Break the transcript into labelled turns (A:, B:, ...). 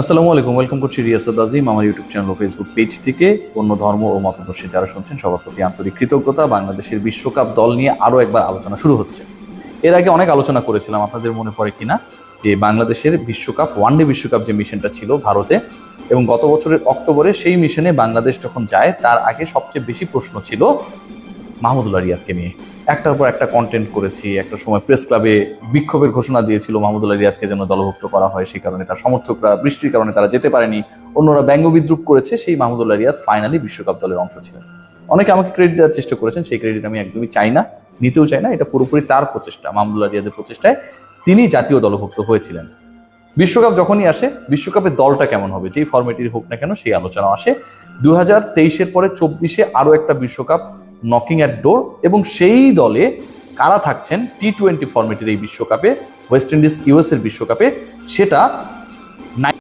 A: আসসালামু আলাইকুম, ওয়েলকাম করছি রিয়াসাদ আজিম আমার ইউটিউব চ্যানেল ও ফেসবুক পেজ থেকে। অন্য ধর্ম ও মতাদর্শী যারা শুনছেন, সবার প্রতি আন্তরিক কৃতজ্ঞতা। বাংলাদেশের বিশ্বকাপ দল নিয়ে আরও একবার আলোচনা শুরু হচ্ছে। এর আগে অনেক আলোচনা করেছিলাম, আপনাদের মনে পড়ে কিনা? যে বাংলাদেশের বিশ্বকাপ ওয়ানডে বিশ্বকাপ যে মিশনটা ছিল ভারতে, এবং গত বছরের অক্টোবরে সেই মিশনে বাংলাদেশ যখন যায়, তার আগে সবচেয়ে বেশি প্রশ্ন ছিল মাহমুদুল্লাহ রিয়াদকে নিয়ে। একটার পর একটা কন্টেন্ট করেছি, একটা সময় প্রেস ক্লাবে বিক্ষোভের ঘোষণা দিয়েছিল মাহমুদুল্লাহ রিয়াদকে যেন দলভুক্ত করা হয়, সেই কারণে তার সমর্থকরা, বৃষ্টির কারণে তারা যেতে পারেনি। অন্যরা ব্যঙ্গ বিদ্রুপ করেছে, সেই মাহমুদুল্লাহ রিয়াদ ফাইনালি বিশ্বকাপ দলের অংশ ছিলেন। অনেকে আমাকে ক্রেডিট দেওয়ার চেষ্টা করেছেন, সেই ক্রেডিট আমি একদমই চাই না, নিতেও চাই না, এটা পুরোপুরি তার প্রচেষ্টা মাহমুদুল্লাহ রিয়াদের প্রচেষ্টায় তিনি জাতীয় দলভুক্ত হয়েছিলেন। বিশ্বকাপ যখনই আসে বিশ্বকাপের দলটা কেমন হবে, যেই ফরম্যাটের হোক না কেন, সেই আলোচনা আসে। দু হাজার তেইশের পরে চব্বিশে আরও একটা বিশ্বকাপ নকিং অ্যাট ডোর এবং সেই দলে কারা থাকছেন টি টোয়েন্টি ফর্মেটের এই বিশ্বকাপে ওয়েস্ট ইন্ডিজ ইউএসএর বিশ্বকাপে, সেটা